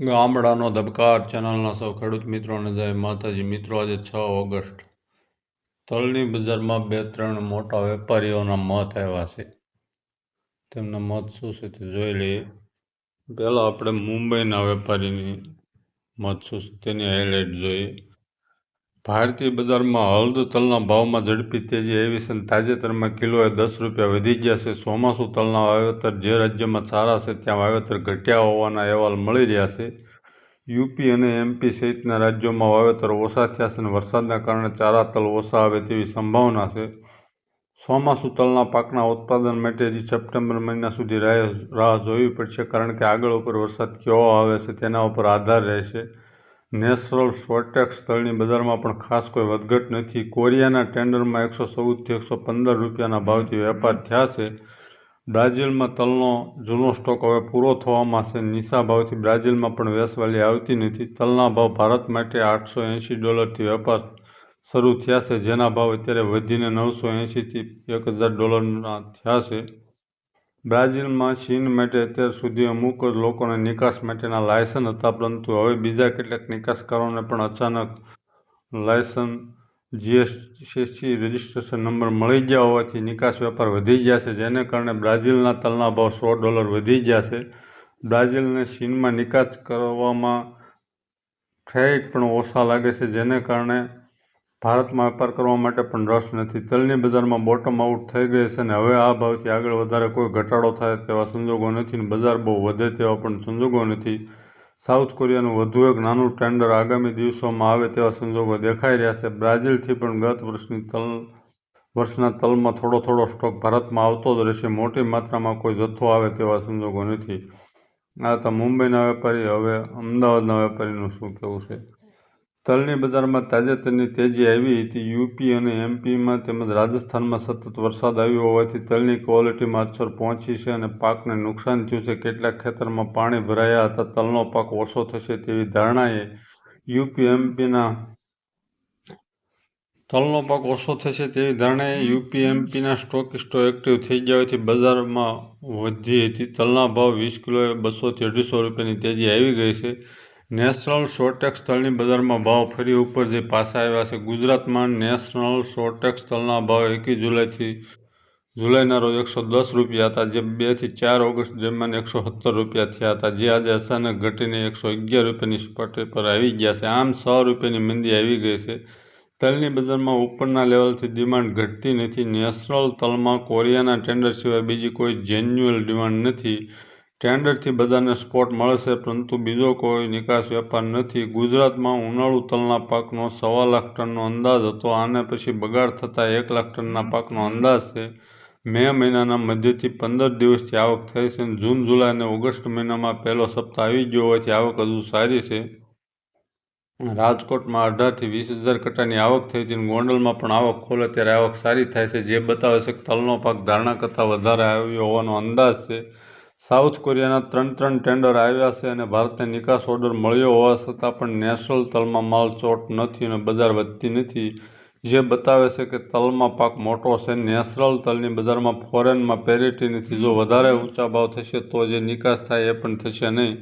ગામડાનો ધબકાર ચેનલના સૌ ખેડૂત મિત્રોને જય માતાજી. મિત્રો, આજે છ ઓગસ્ટ. તલની બજારમાં બે ત્રણ મોટા વેપારીઓના મત આવ્યા છે. તેમના મત શું છે તે જોઈ લઈએ. પહેલાં આપણે મુંબઈના વેપારીની મત શું છે તેની હાઇલાઇટ જોઈએ. ભારતીય બજારમાં હળદ તલના ભાવમાં ઝડપી તેજી આવી છે તાજેતરમાં કિલોએ દસ રૂપિયા વધી ગયા છે. ચોમાસું તલના વાવેતર જે રાજ્યમાં સારા છે, ત્યાં વાવેતર ઘટ્યા હોવાના અહેવાલ મળી રહ્યા છે. યુપી અને એમપી સહિતના રાજ્યોમાં વાવેતર ઓછા થયા છે અને વરસાદના કારણે ચારા તલ ઓછા આવે તેવી સંભાવના છે. ચોમાસું તલના પાકના ઉત્પાદન માટે હજી સપ્ટેમ્બર મહિના સુધી રાહ જોવી પડશે કારણ કે આગળ ઉપર વરસાદ કેવો આવે છે તેના ઉપર આધાર રહેશે. નેચરલ શોર્ટેક્સ તળની બજારમાં પણ ખાસ કોઈ વધઘટ નથી. કોરિયાના ટેન્ડરમાં એકસો ચૌદથી એકસો પંદર રૂપિયાના ભાવથી વેપાર થયા છે. બ્રાઝિલમાં તલનો જૂનો સ્ટોક હવે પૂરો થવામાં છે. નીચા ભાવથી બ્રાઝિલમાં પણ વેસવાલી આવતી નથી. તલના ભાવ ભારત માટે આઠસો એંશી ડોલરથી વેપાર શરૂ થયા છે. જેના ભાવ અત્યારે વધીને નવસો એંશીથી એક હજાર ડોલરના થયા છે. બ્રાઝિલમાં ચીન માટે અત્યાર સુધી અમુક જ લોકોને નિકાસ માટેના લાયસન્સ હતા, પરંતુ હવે બીજા કેટલાક નિકાસકારોને પણ અચાનક લાયસન્સ જીએસસી રજિસ્ટ્રેશન નંબર મળી ગયા હોવાથી નિકાસ વેપાર વધી ગયા છે, જેને કારણે બ્રાઝિલના તલના ભાવ સો ડોલર વધી ગયા છે. બ્રાઝિલને ચીનમાં નિકાસ કરવામાં ફેટ પણ ઓછા લાગે છે, જેને કારણે ભારતમાં વેપાર કરવા માટે પણ રસ નથી. તલની બજારમાં બોટમ આઉટ થઈ ગઈ છે અને હવે આ ભાવથી આગળ વધારે કોઈ ઘટાડો થાય તેવા સંજોગો નથી અને બજાર બહુ વધે તેવા પણ સંજોગો નથી. સાઉથ કોરિયાનું વધુ એક નાનું ટેન્ડર આગામી દિવસોમાં આવે તેવા સંજોગો દેખાઈ રહ્યા છે. બ્રાઝિલથી પણ ગત વર્ષની તલ, વર્ષના તલમાં થોડો થોડો સ્ટોક ભારતમાં આવતો જ રહેશે. મોટી માત્રામાં કોઈ જથ્થો આવે તેવા સંજોગો નથી. આ તો મુંબઈના વેપારી, હવે અમદાવાદના વેપારીનું શું કહેવું છે? તલની બજારમાં તાજેતરની તેજી આવી હતી. યુપી અને એમપીમાં તેમજ રાજસ્થાનમાં સતત વરસાદ આવ્યો હોવાથી તલની ક્વોલિટીમાં અસર પહોંચી છે અને પાકને નુકસાન થયું છે. કેટલાક ખેતરમાં પાણી ભરાયા હતા. તલનો પાક ઓછો થશે તેવી ધારણાએ યુપી, એમપીના તલનો પાક ઓછો થશે તેવી ધારણાએ યુપી, એમપીના સ્ટોકિસ્ટો એક્ટિવ થઈ ગયા હોવાથી બજારમાં વધી હતી. તલના ભાવ વીસ કિલોએ બસોથી અઢીસો રૂપિયાની તેજી આવી ગઈ છે. નેશનલ શોર્ટેક્સ તલની બજારમાં ભાવ ફરી ઉપર જે પાછા આવ્યા છે. ગુજરાતમાં નેશનલ શોર્ટેક્સ તલના ભાવ એકવીસ જુલાઈથી જુલાઈના રોજ એકસો દસ રૂપિયા હતા, જે બેથી ચાર ઓગસ્ટ દરમિયાન એકસો સત્તર રૂપિયા થયા હતા, જે આજે અચાનક ઘટીને એકસો અગિયાર રૂપિયાની સપાટી પર આવી ગયા છે. આમ સો રૂપિયાની મંદી આવી ગઈ છે. તલની બજારમાં ઉપરના લેવલથી ડિમાન્ડ ઘટતી નથી. નેશનલ તલમાં કોરિયાના ટેન્ડર સિવાય બીજી કોઈ જેન્યુઅલ ડિમાન્ડ નથી. ટેન્ડરથી બધાને સ્પોટ મળશે, પરંતુ બીજો કોઈ નિકાસ વેપાર નથી. ગુજરાતમાં ઉનાળુ તલના પાકનો સવા લાખ ટનનો અંદાજ હતો. આને પછી બગાડ થતાં એક લાખ ટનના પાકનો અંદાજ છે. મે મહિનાના મધ્યથી પંદર દિવસથી આવક થઈ છે. અને જૂન, જુલાઈ અને ઓગસ્ટ મહિનામાં પહેલો સપ્તાહ આવી ગયો હોવાથી આવક હજુ સારી છે. રાજકોટમાં અઢારથી વીસ હજાર કટાની આવક થઈ હતી ગોંડલમાં પણ આવક ખોલે ત્યારે આવક સારી થાય છે. જે બતાવે છે કે તલનો પાક ધારણા કરતાં વધારે આવ્યો હોવાનો અંદાજ છે. સાઉથ કોરિયાના ત્રણ ત્રણ ટેન્ડર આવ્યા છે અને ભારતને નિકાસ ઓર્ડર મળ્યો હોવા છતાં પણ નેશનલ તલમાં માલ ચોટ નથી અને બજાર વધતી નથી. જે બતાવે છે કે તલમાં પાક મોટો છે. નેચરલ તલની બજારમાં ફોરેનમાં પેરિટીની જો વધારે ઊંચા ભાવ થશે તો જે નિકાસ થાય એ પણ થશે નહીં.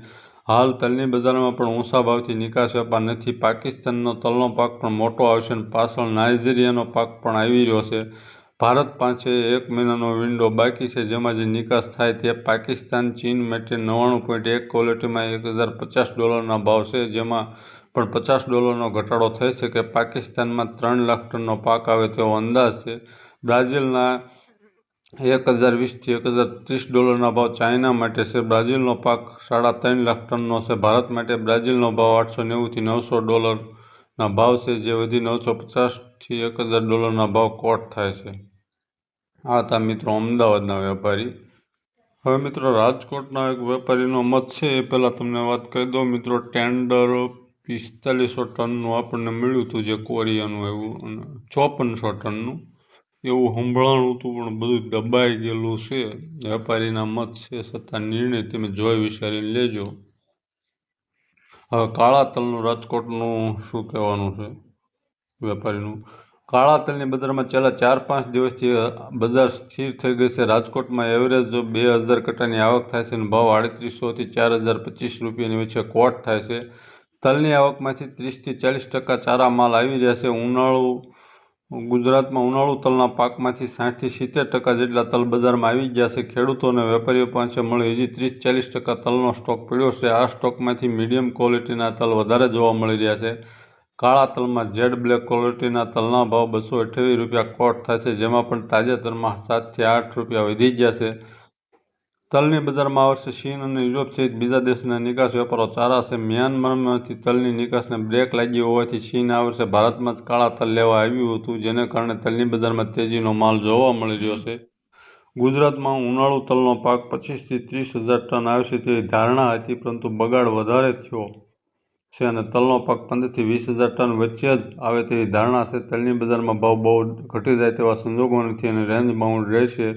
હાલ તલની બજારમાં પણ ઊંચા ભાવથી નિકાસ વેપાર નથી. પાકિસ્તાનનો તલનો પાક પણ મોટો આવશે અને પાછળ નાઇજીરિયાનો પાક પણ આવી રહ્યો છે. ભારત પાસે એક મહિનાનો વિન્ડો બાકી છે, જેમાં જે નિકાસ થાય તે પાકિસ્તાન, ચીન માટે નવ્વાણું પોઈન્ટ એક ક્વોલિટીમાં એક હજાર પચાસ ડોલરના ભાવ છે, જેમાં પણ પચાસ ડોલરનો ઘટાડો થઈ શકે. પાકિસ્તાનમાં ત્રણ લાખ ટનનો પાક આવે તેવો અંદાજ છે. બ્રાઝિલના એક હજાર વીસથી એક હજાર ત્રીસ ડોલરના ભાવ ચાઇના માટે છે. બ્રાઝિલનો પાક સાડા ત્રણ લાખ ટનનો છે. ભારત માટે બ્રાઝિલનો ભાવ આઠસો નેવુંથી નવસો ડોલરના ભાવ છે, જે વધી નવસો પચાસથી એક હજાર ડોલરના ભાવ કોટ થાય છે. આ હતા મિત્રો અમદાવાદના વેપારી. હવે મિત્રો રાજકોટના એક વેપારીનો મત છે, એ પહેલાં તમને વાત કરી દઉં. મિત્રો, ટેન્ડર પિસ્તાલીસો ટનનું આપણને મળ્યું હતું જે કોરિયાનું એવું, અને ચોપનસો ટનનું. એવું સંભળાણું હતું, પણ બધું દબાઈ ગયેલું છે. વેપારીના મત છે છતાં નિર્ણય તમે જોઈ વિચારીને લેજો. હવે કાળા તલનું રાજકોટનું શું કહેવાનું છે વેપારીનું? કાળા તલની બજારમાં છેલ્લા ચાર પાંચ દિવસથી બજાર સ્થિર થઈ ગઈ છે. રાજકોટમાં એવરેજ બે હજાર કટ્ટાની આવક થાય છે અને ભાવ આડત્રીસોથી ચાર હજાર પચીસ રૂપિયાની વચ્ચે કોટ થાય છે. તલની આવકમાંથી ત્રીસથી ચાલીસ ટકા ચારા માલ આવી રહ્યા છે. ઉનાળુ, ગુજરાતમાં ઉનાળુ તલના પાકમાંથી સાઠથી સિત્તેર ટકા જેટલા તલ બજારમાં આવી ગયા છે. ખેડૂતો અને વેપારીઓ પાસે મળી હજી ત્રીસ ચાલીસ ટકા તલનો સ્ટોક પડ્યો છે. આ સ્ટોકમાંથી મીડિયમ ક્વોલિટીના તલ વધારે જોવા મળી રહ્યા છે. કાળા તલમાં જેડ બ્લેક ક્વોલિટીના તલના ભાવ બસો અઠ્યાવીસ રૂપિયા કોટ થશે, જેમાં પણ તાજેતરમાં સાતથી આઠ રૂપિયા વધી ગયા છે તલની બજારમાં આ વર્ષે ચીન અને યુરોપ સહિત બીજા દેશના નિકાસ વેપારો ચારાશે મ્યાનમારમાંથી તલની નિકાસને બ્રેક લાગી હોવાથી ચીન આ વર્ષે ભારતમાં જ કાળા તલ લેવા આવ્યું હતું, જેને કારણે તલની બજારમાં તેજીનો માલ જોવા મળી રહ્યો છે. ગુજરાતમાં ઉનાળુ તલનો પાક પચીસથી ત્રીસ હજાર ટન આવશે તેવી ધારણા હતી, પરંતુ બગાડ વધારે થયો. છે અને તલનો પાક પંદરથી વીસ હજાર ટન વચ્ચે જ આવે તેવી ધારણા છે. તલની બજારમાં ભાવ બહુ ઘટી જાય તેવા સંજોગો નથી અને રેન્જ બાઉન્ડ રહેશે.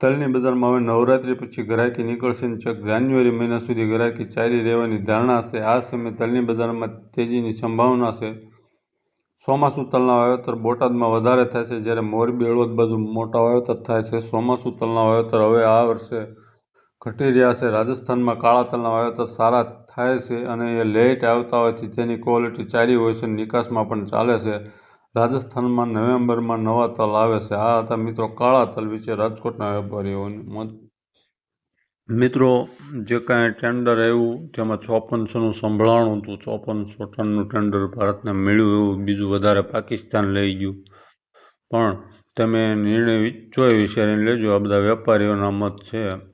તલની બજારમાં હવે નવરાત્રી પછી ગ્રાહકી નીકળશે અને ચક જાન્યુઆરી મહિના સુધી ગ્રાહકી ચાલી રહેવાની ધારણા છે. આ સમયે તલની બજારમાં તેજીની સંભાવના છે. ચોમાસું તલના વાવેતર બોટાદમાં વધારે થાય છે, જ્યારે મોરબી હળવદ બાજુ મોટા વાવેતર થાય છે. ચોમાસું તલના વાવેતર હવે આ વર્ષે ઘટી રહ્યા છે. રાજસ્થાનમાં કાળા તલના વાવેતર સારા થાય છે અને એ લેટ આવતા હોયથી તેની ક્વોલિટી સારી હોય છે નિકાસમાં પણ ચાલે છે. રાજસ્થાનમાં નવેમ્બરમાં નવા તલ આવે છે. આ હતા મિત્રો કાળા તલ વિશે રાજકોટના વેપારીઓની. મત મિત્રો, જે કાંઈ ટેન્ડર આવ્યું, તેમાં ચોપનસોનું સંભળાણું હતું. ચોપનસો ટનનું ટેન્ડર ભારતને મળ્યું એવું બીજું વધારે પાકિસ્તાન લઈ ગયું. પણ તમે નિર્ણય જોઈ વિચારીને લેજો, આ બધા વેપારીઓના મત છે.